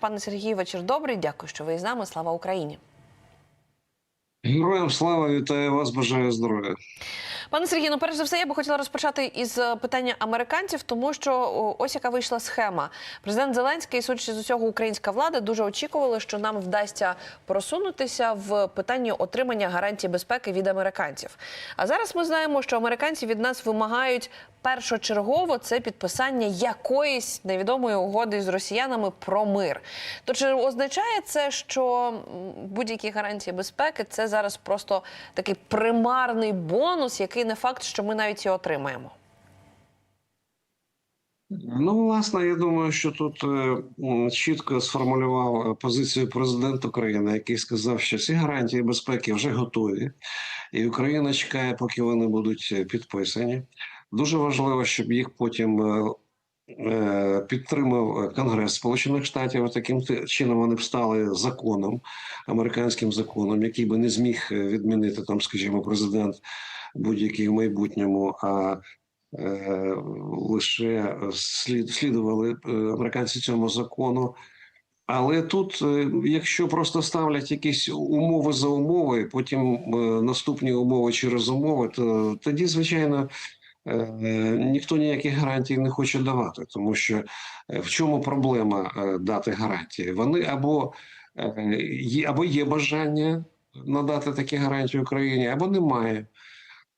Пане Сергію, вечір добрий. Дякую, що ви із нами. Слава Україні. Героям слава вітаю вас, бажаю здоров'я. Пане Сергію, ну перш за все, я би хотіла розпочати із е, питання американців, тому що ось яка вийшла схема. Президент Зеленський, судячи з усього, українська влада дуже очікували, що нам вдасться просунутися в питанні отримання гарантій безпеки від американців. А зараз ми знаємо, що американці від нас вимагають першочергово це підписання якоїсь невідомої угоди з росіянами про мир. То чи означає це, що будь-які гарантії безпеки це зараз просто такий примарний бонус, який не факт, що ми навіть і отримаємо? Ну, власне, я думаю, що тут е, чітко сформулював е, позицію президент України, який сказав, що ці гарантії безпеки вже готові, і Україна чекає, поки вони будуть е, підписані. Дуже важливо, щоб їх потім підтримав Конгрес Сполучених Штатів. Таким чином вони б стали законом, американським законом, який би не зміг відмінити там, скажімо, президент будь-який в майбутньому. а е, лише слід слідували е, американці цьому закону. Але тут, е, якщо просто ставлять якісь умови за умови, потім наступні умови через умови, то тоді, звичайно, ніхто ніяких гарантій не хоче давати, тому що в чому проблема дати гарантії? Вони або або є бажання надати такі гарантії Україні, або немає.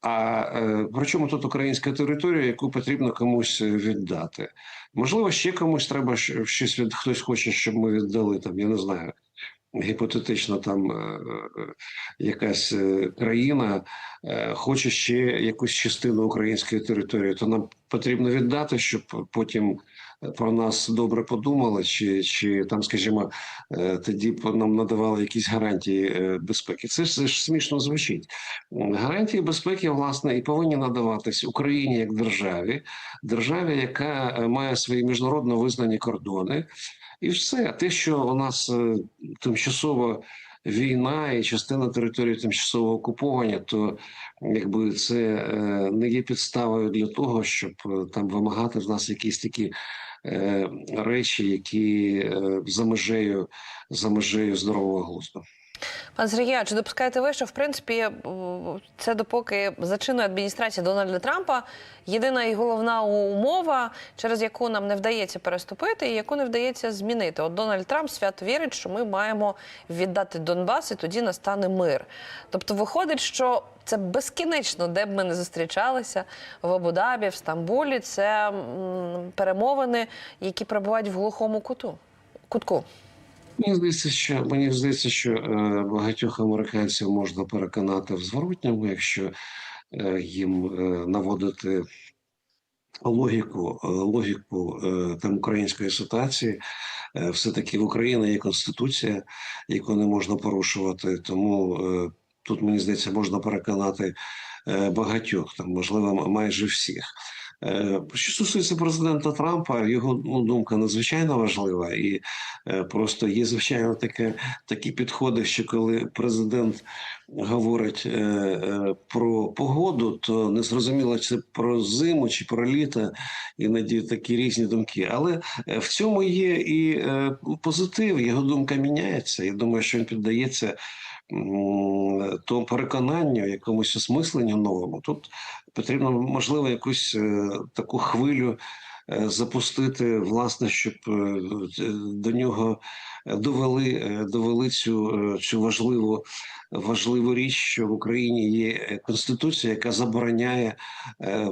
А е, при чому тут українська територія, яку потрібно комусь е, віддати? Можливо, ще комусь треба щось від хтось хоче, щоб ми віддали там. Я не знаю. Гіпотетично, там е, якась країна хоче ще якусь частину української території, то нам потрібно віддати, щоб потім про нас добре подумали, чи, чи там, скажімо, е, тоді нам надавали якісь гарантії е, безпеки. Це ж, це ж смішно звучить. Гарантії безпеки, власне, і повинні надаватись Україні як державі, державі, яка е, має свої міжнародно визнані кордони, і все те, що у нас тимчасово війна і частина території тимчасово окуповані, то якби це не є підставою для того, щоб там вимагати в нас якісь такі. Е, Речі, які е, за межею за межею здорового глузду. Пане Сергію, а чи допускаєте ви, що в принципі це допоки зачинує адміністрація Дональда Трампа єдина і головна умова, через яку нам не вдається переступити, і яку не вдається змінити? От Дональд Трамп свято вірить, що ми маємо віддати Донбас, і тоді настане мир. Тобто, виходить, що це безкінечно, де б ми не зустрічалися в Абу-Дабі, в Стамбулі. Це перемовини, які перебувають в глухому куту кутку. Мені здається, що мені здається, що е, багатьох американців можна переконати в зворотньому, якщо е, їм е, наводити логіку, логіку там української ситуації. Е, все-таки в Україні є конституція, яку не можна порушувати. Тому тут мені здається, можна переконати багатьох, там можливо, майже всіх. Е, Що стосується президента Трампа, його ну, думка надзвичайно важлива, і е, просто є звичайно таке такі підходи, що коли президент говорить е, про погоду, то не зрозуміло, чи це про зиму чи про літо, іноді такі різні думки. Але в цьому є і позитив. Його думка міняється. Я думаю, що він піддається тому переконанню, якомусь осмисленню новому. Тут потрібно можливо якусь е, таку хвилю. е, Запустити власне, щоб е, до нього довели, довели цю, цю важливу важливу річ, що в Україні є конституція, яка забороняє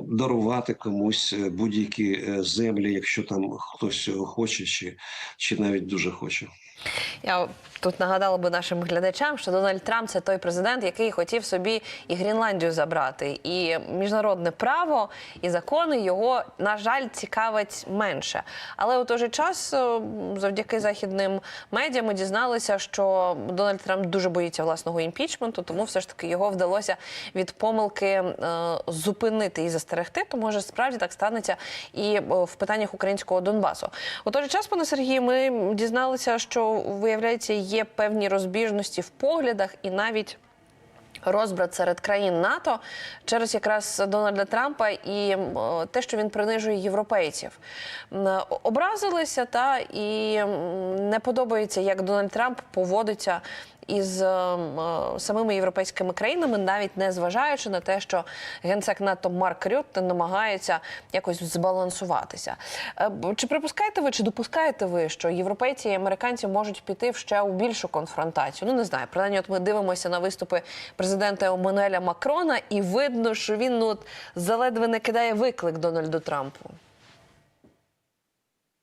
дарувати комусь будь-які землі, якщо там хтось хоче, чи, чи навіть дуже хоче. Я тут нагадала би нашим глядачам, що Дональд Трамп це той президент, який хотів собі і Гренландію забрати. І міжнародне право і закони його, на жаль, цікавить менше. Але у той же час, е, завдяки західним медіа, ми дізналися, що Дональд Трамп дуже боїться власного імпічменту, тому все ж таки його вдалося від помилки е, зупинити і застерегти. То може справді так станеться і е, в питаннях українського Донбасу. У той же час, пане Сергію, ми дізналися, що виявляється є певні розбіжності в поглядах і навіть розбрат серед країн НАТО через якраз Дональда Трампа і те, що він принижує європейців. Образилися та і не подобається, як Дональд Трамп поводиться із ем, е, самими європейськими країнами, навіть не зважаючи на те, що генсек НАТО Марк Рютте намагається якось збалансуватися. Е, Чи припускаєте ви, чи допускаєте ви, що європейці і американці можуть піти в ще у більшу конфронтацію? Ну не знаю, принаймні, от ми дивимося на виступи президента Еммануеля Макрона, і видно, що він ну от заледве не кидає виклик Дональду Трампу.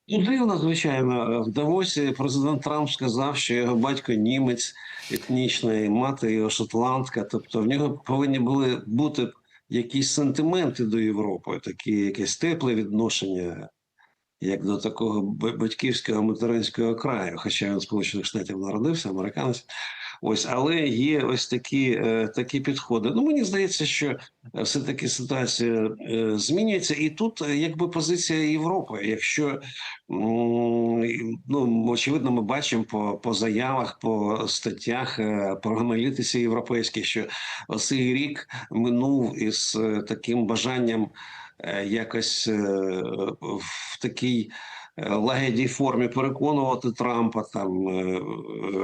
Дивно, звичайно, в Давосі президент Трамп сказав, що його батько німець етнічний, мати його шотландка. Тобто в нього повинні були бути якісь сентименти до Європи, такі якесь тепле відношення, як до такого батьківського материнського краю. Хоча він Сполучених Штатів народився, американець. Ось, але є ось такі, е, такі підходи. Ну, мені здається, що е, все-таки ситуація е, змінюється, і тут якби позиція Європи. Якщо ну, очевидно, ми бачимо по, по заявах, по статтях, по аналітиці європейській, що цей рік минув із таким бажанням якось в такій лагідній формі переконувати Трампа, там е, е,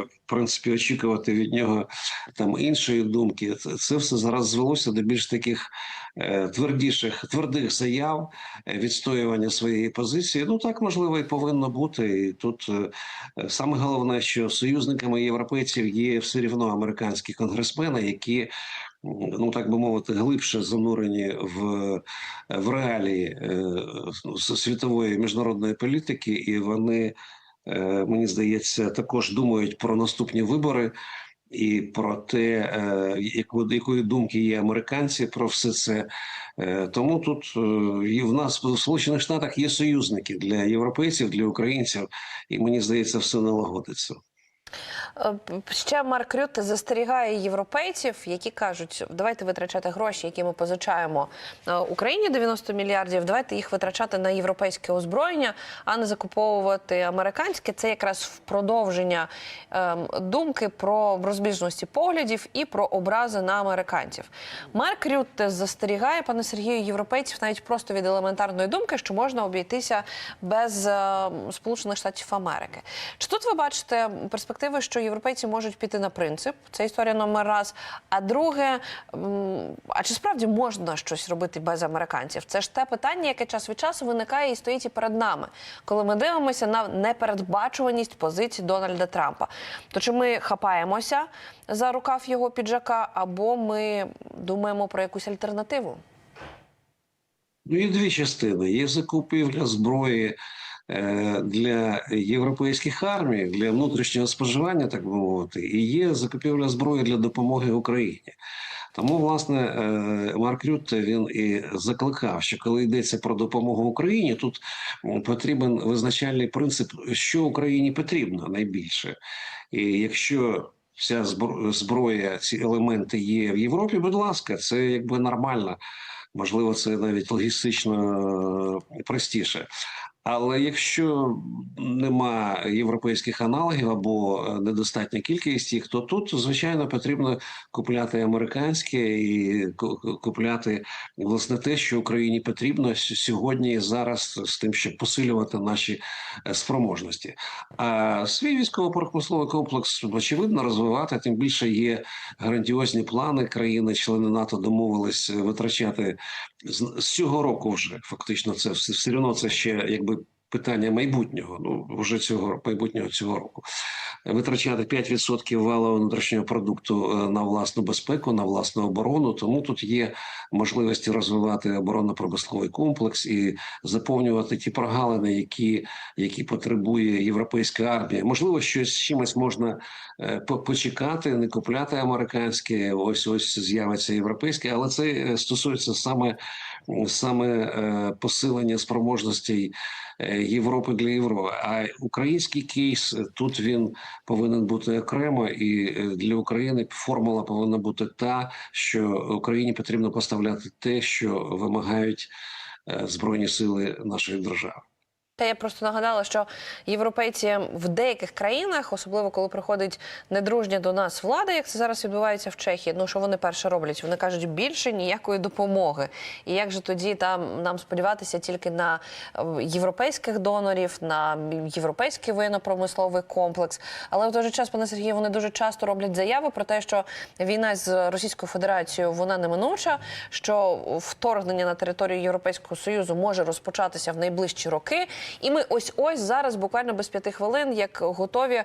в принципі очікувати від нього там іншої думки. Це, все зараз звелося до більш таких е, твердіших, твердих заяв, е, відстоювання своєї позиції. Ну так можливо і повинно бути. І тут е, е, саме головне, що союзниками європейців є все рівно американські конгресмени, які ну так би мовити, глибше занурені в, в реалії е, світової міжнародної політики, і вони, е, мені здається, також думають про наступні вибори. І про те, е, якої думки є американці про все це. Тому тут і в нас в Сполучених Штатах є союзники для європейців, для українців, і мені здається, все налагодиться. Е, Ще Марк Рютте застерігає європейців, які кажуть, давайте витрачати гроші, які ми позичаємо е, Україні 90 мільярдів. Давайте їх витрачати на європейське озброєння, а не закуповувати американське. Це якраз в продовження ем, думки про розбіжності поглядів і про образи на американців. Марк Рютте застерігає пане Сергію європейців навіть просто від елементарної думки, що можна обійтися без е, Сполучених Штатів Америки. Чи тут ви бачите перспективи, що європейці можуть піти на принцип? Це історія номер раз. А друге, а чи справді можна щось робити без американців? Це ж те питання, яке час від часу виникає і стоїть і перед нами, коли ми дивимося на непередбачуваність позицій Дональда Трампа. То чи ми хапаємося за рукав його піджака, або ми думаємо про якусь альтернативу? Ну, є дві частини: є закупівля зброї для європейських армій, для внутрішнього споживання, так би мовити, і є закупівля зброї для допомоги Україні. Тому, власне, е, Марк Рютте він і закликав, що коли йдеться про допомогу Україні, тут потрібен визначальний принцип, що Україні потрібно найбільше. І якщо вся збро- зброя, ці елементи є в Європі, будь ласка, це якби нормально. Можливо, це навіть логістично е, простіше. Але якщо нема європейських аналогів або е, недостатня кількість їх, то тут звичайно потрібно купляти американське і ку- ку- купляти власне те, що Україні потрібно сьогодні і зараз з тим, щоб посилювати наші е, спроможності. А свій військово-промисловий комплекс очевидно розвивати, тим більше є грандіозні плани. Країни-члени НАТО домовились е, витрачати з, цього року вже фактично це все, все одно це ще якби питання майбутнього. Ну вже цього майбутнього цього року. Витрачати 5% валового внутрішнього продукту е, на власну безпеку, на власну оборону. Тому тут є можливості розвивати оборонно-промисловий комплекс і заповнювати ті прогалини, які, які потребує європейська армія. Можливо, щось чимось можна е, почекати, не купляти американське. Ось ось з'явиться європейське, але це е, стосується саме саме е, посилення спроможностей е, Європи для Європи. А український кейс е, тут він повинен бути окремо, і для України формула повинна бути та, що Україні потрібно поставляти те, що вимагають збройні сили нашої держави. Та я просто нагадала, що європейці в деяких країнах, особливо коли приходить недружня до нас влада, як це зараз відбувається в Чехії, ну що вони перше роблять? Вони кажуть, більше ніякої допомоги. І як же тоді там нам сподіватися тільки на е, європейських донорів, на європейський воєнно-промисловий комплекс? Але в той же час, пане Сергію, вони дуже часто роблять заяви про те, що війна з Російською Федерацією вона неминуча, що вторгнення на територію Європейського союзу може розпочатися в найближчі роки. І ми ось ось зараз, буквально без п'яти хвилин, як готові е,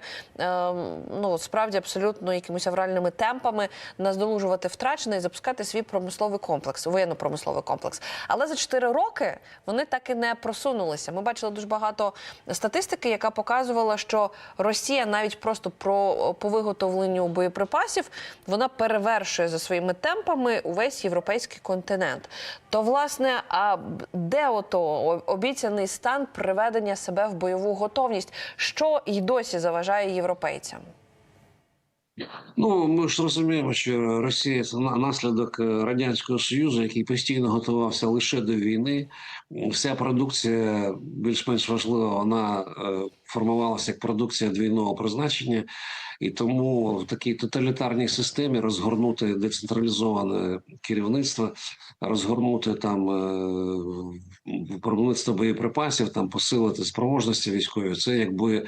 ну справді абсолютно якимись авральними темпами наздолужувати втрачене і запускати свій промисловий комплекс, воєнно-промисловий комплекс. Але за чотири роки вони так і не просунулися. Ми бачили дуже багато статистики, яка показувала, що Росія навіть просто про по виготовленню боєприпасів вона перевершує за своїми темпами увесь європейський континент. То власне, а де ото обіцяний стан приведення себе в бойову готовність, що й досі заважає європейцям? Ну, ми ж розуміємо, що Росія це на- наслідок е, радянського союзу, який постійно готувався лише до війни. Вся продукція більш-менш важлива, вона е, формувалася як продукція двійного призначення, і тому в такій тоталітарній системі розгорнути децентралізоване керівництво, розгорнути там виробництво боєприпасів, там посилити спроможності військові. Це якби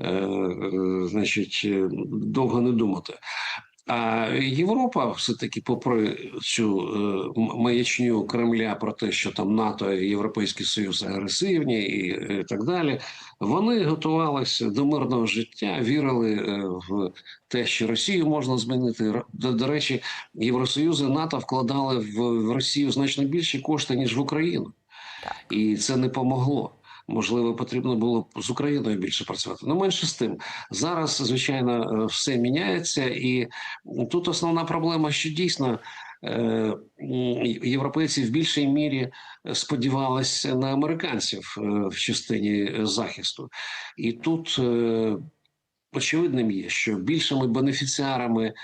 е, е, значить, е, довго не думати. А Європа все-таки, попри цю е, маячню Кремля про те, що там НАТО і Європейський Союз агресивні і, е, так далі, вони готувалися до мирного життя, вірили е, в те, що Росію можна змінити. До, до речі, Євросоюз і НАТО вкладали в, в Росію значно більші кошти ніж в Україну. І це не помогло. Можливо, потрібно було з Україною більше працювати. Ну менше з тим, зараз звичайно е, все міняється, і тут основна проблема, що дійсно е, європейці в більшій мірі сподівалися на американців е, в частині захисту, і тут очевидним є, що більшими бенефіціарами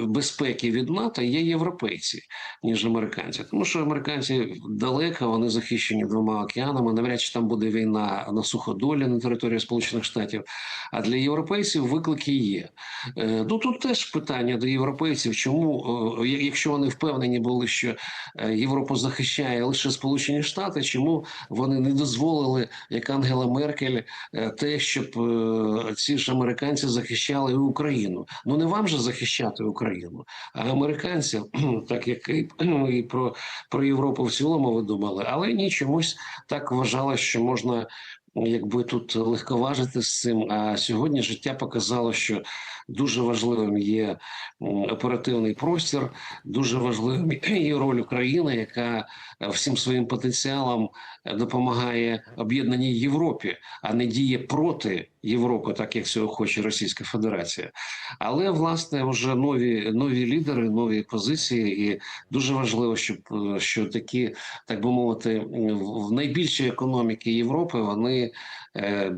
безпеки від НАТО є європейці, ніж американці. Тому що американці далеко, вони захищені двома океанами. Навряд чи там буде війна на суходолі на території Сполучених Штатів. А для європейців виклики є. Е, Ну тут теж питання до європейців, чому, е, якщо вони впевнені були, що е, Європу захищає лише Сполучені Штати, чому вони не дозволили, як Ангела Меркель, е, те, щоб е, ці ж американці захищали Україну? Ну не вам же захищати Україну, а американців, так як і, і про, про Європу в цілому ви думали, але ні, чомусь так вважали, що можна. Якби тут легковажити з цим, а сьогодні життя показало, що дуже важливим є оперативний простір, дуже важливим є роль України, яка е, всім своїм потенціалом е, допомагає об'єднаній Європі, а не діє проти Європи, так як цього хоче Російська Федерація. Але власне вже нові нові лідери, нові позиції, і дуже важливо, щоб що такі, так би мовити, в в найбільші економіки Європи вони. е,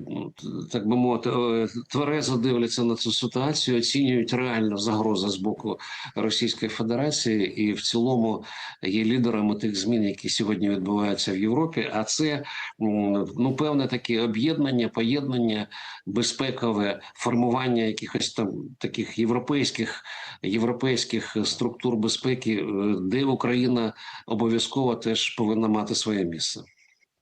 Так би мовити, е, тверезо дивляться на цю ситуацію, оцінюють реальну загрозу з боку Російської Федерації, і в цілому є лідерами тих змін, які сьогодні відбуваються в Європі. А це ну певне таке об'єднання, поєднання безпекове, формування якихось там таких європейських європейських структур безпеки, е, де Україна обов'язково теж повинна мати своє місце.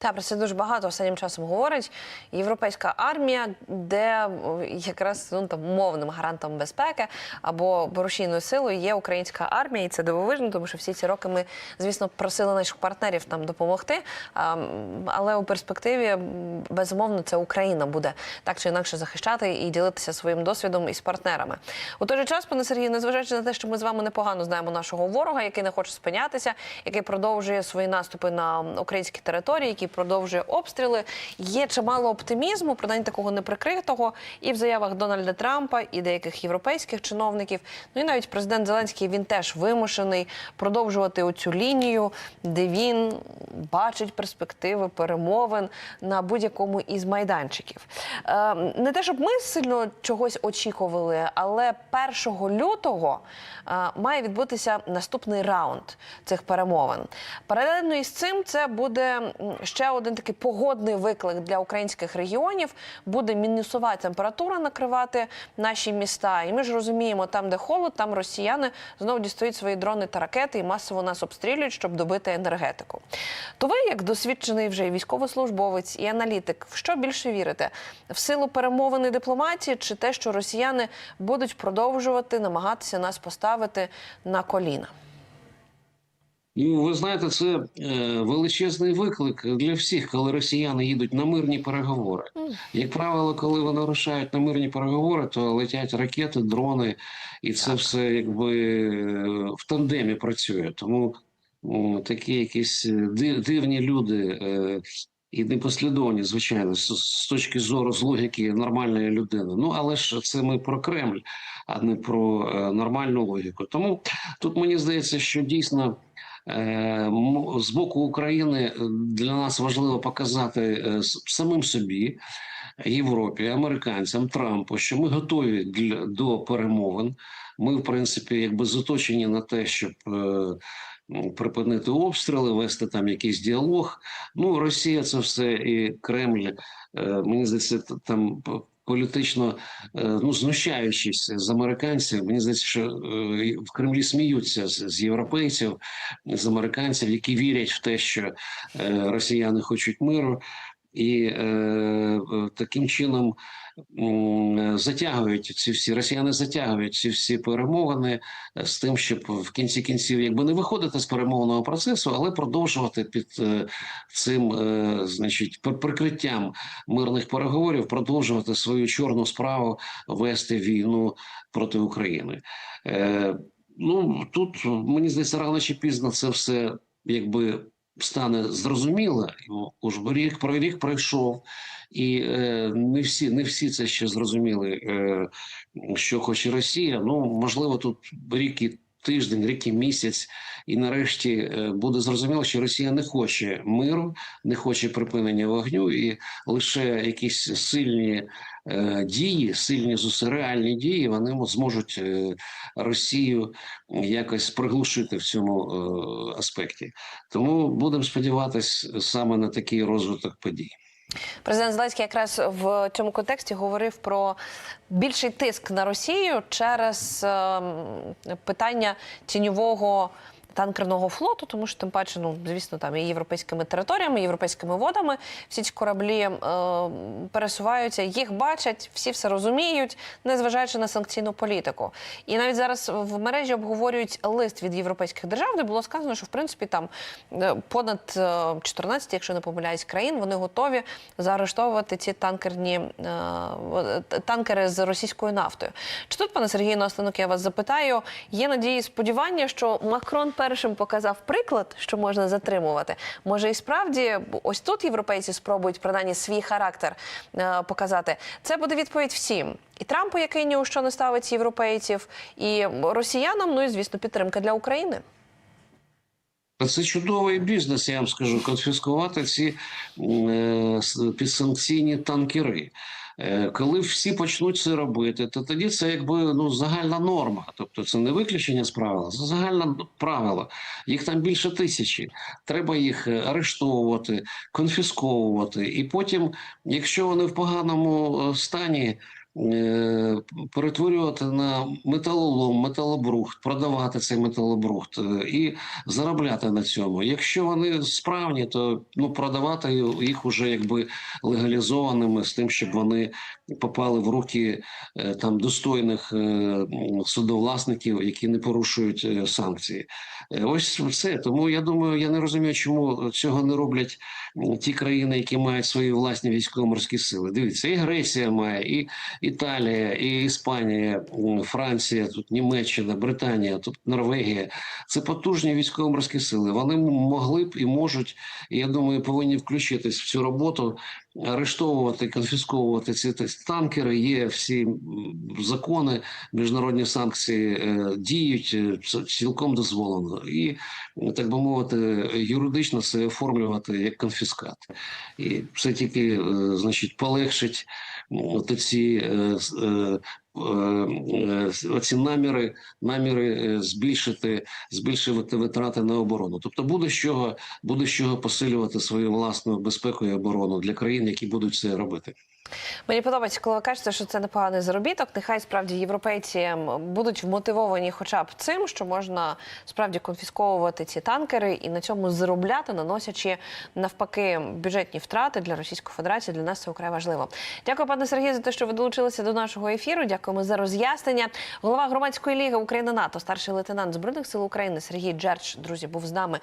Та про це дуже багато останнім часом говорить. Європейська армія, де якраз ну там мовним гарантом безпеки або рушійною силою є українська армія, і це дивовижно, тому що всі ці роки ми, звісно, просили наших партнерів нам допомогти. Але у перспективі безумовно це Україна буде так чи інакше захищати і ділитися своїм досвідом із партнерами. У той же час, пане Сергію, незважаючи на те, що ми з вами непогано знаємо нашого ворога, який не хоче спинятися, який продовжує свої наступи на українські території, який продовжує обстріли. Є чимало оптимізму, принаймні такого неприкритого, і в заявах Дональда Трампа, і деяких європейських чиновників. Ну і навіть президент Зеленський він теж вимушений продовжувати оцю лінію, де він бачить перспективи перемовин на будь-якому із майданчиків. Е, не те, щоб ми сильно чогось очікували, але 1 лютого е, має відбутися наступний раунд цих перемовин. Паралельно із цим це буде ще ще один такий погодний виклик для українських регіонів буде мінусова температура накривати наші міста. І ми ж розуміємо, там, де холод, там росіяни знову дістають свої дрони та ракети і масово нас обстрілюють, щоб добити енергетику. То ви, як досвідчений вже військовослужбовець і аналітик, в що більше вірите? В силу перемовин і дипломатії, чи те, що росіяни будуть продовжувати намагатися нас поставити на коліна? Ну, ви знаєте, це е, величезний виклик для всіх, коли росіяни їдуть на мирні переговори. Як правило, коли вони рушають на мирні переговори, то летять ракети, дрони, і це все якби е, в тандемі працює. Тому такі якісь е, дивні люди і непослідовні, звичайно, з, точки зору з логіки нормальної людини. Ну але ж це ми про Кремль, а не про нормальну логіку. Тому тут мені здається, що дійсно. Е, з боку України для нас важливо показати е, самим собі, Європі, американцям, Трампу, що ми готові для до перемовин. Ми, в принципі, якби заточені на те, щоб е, припинити обстріли, вести там якийсь діалог. Ну, Росія це все і Кремль. Мені здається, там політично е, ну знущаючись з американців. Мені здається, що е, в Кремлі сміються з, європейців, з американців, які вірять в те, що е, росіяни хочуть миру. І е, е, таким чином затягують ці всі росіяни затягують ці всі перемовини е, з тим, щоб в кінці кінців якби не виходити з перемовного процесу, але продовжувати під е, цим, е, значить, пр- прикриттям мирних переговорів, продовжувати свою чорну справу вести війну проти України. Е, ну тут мені здається, рано чи пізно це все якби стане зрозуміло. уж Уж рік про рік пройшов, і е, не всі не всі це ще зрозуміли, е, що хоче Росія. Ну можливо, тут рік і тиждень, рік і місяць, і нарешті е, буде зрозуміло, що Росія не хоче миру, не хоче припинення вогню, і лише якісь сильні е, дії, сильні реальні дії, вони зможуть е, Росію якось приглушити в цьому аспекті. Тому будемо сподіватися саме на такий розвиток подій. Президент Зеленський якраз в цьому контексті говорив про більший тиск на Росію через ем, питання тіньового. Танкерного флоту, тому що тим паче, ну звісно, там і європейськими територіями, і європейськими водами всі ці кораблі е, пересуваються, їх бачать, всі все розуміють, незважаючи на санкційну політику. І навіть зараз в мережі обговорюють лист від європейських держав, де було сказано, що в принципі там е, понад е, 14, якщо не помиляюсь, країн вони готові заарештовувати ці танкерні е, танкери з російською нафтою. Чи тут, пане Сергію, наостанок я вас запитаю, є надії сподівання, що Макрон першим показав приклад, що можна затримувати? Може, і справді ось тут європейці спробують принаймні свій характер е, показати. Це буде відповідь всім. І Трампу, який ні у що не ставить європейців, і росіянам, ну і звісно, підтримка для України. Це чудовий бізнес, я вам скажу, конфіскувати ці е, підсанкційні танкери. Е, Коли всі почнуть це робити, то тоді це якби ну загальна норма. Тобто це не виключення з правила, це загальне правило. Їх там більше тисячі. Треба їх е, арештовувати, конфісковувати. І потім, якщо вони в поганому е, стані, перетворювати на металолом, металобрухт, продавати цей металобрухт е, і заробляти на цьому. Якщо вони справні, то ну продавати їх уже якби легалізованими з тим, щоб вони попали в руки е, там достойних е, судовласників, які не порушують е, санкції. Е, Ось все. Тому я думаю, я не розумію, чому цього не роблять ті країни, які мають свої власні військово-морські сили. Дивіться, і Греція має, і Італія, і Іспанія, Франція, тут Німеччина, Британія, тут Норвегія. Це потужні військово-морські сили. Вони могли б і можуть, я думаю, повинні включитись в цю роботу, арештовувати, конфісковувати ці танкери. Є всі закони, міжнародні санкції е, діють е, цілком дозволено, і так би мовити, юридично це оформлювати як конфіскат, і це тільки е, значить полегшить ці оці наміри, наміри е, збільшити, збільшувати витрати на оборону. Тобто буде з чого, буде з чого посилювати свою власну безпеку і оборону для країн, які будуть це робити. Мені подобається, коли ви кажете, що це непоганий заробіток. Нехай справді європейці будуть вмотивовані, хоча б цим, що можна справді конфісковувати ці танкери і на цьому заробляти, наносячи навпаки бюджетні втрати для Російської Федерації. Для нас це вкрай важливо. Дякую, пане Сергію, за те, що ви долучилися до нашого ефіру. Дякуємо за роз'яснення. Голова громадської ліги Україна НАТО, старший лейтенант збройних сил України Сергій Джерч, друзі, був з нами.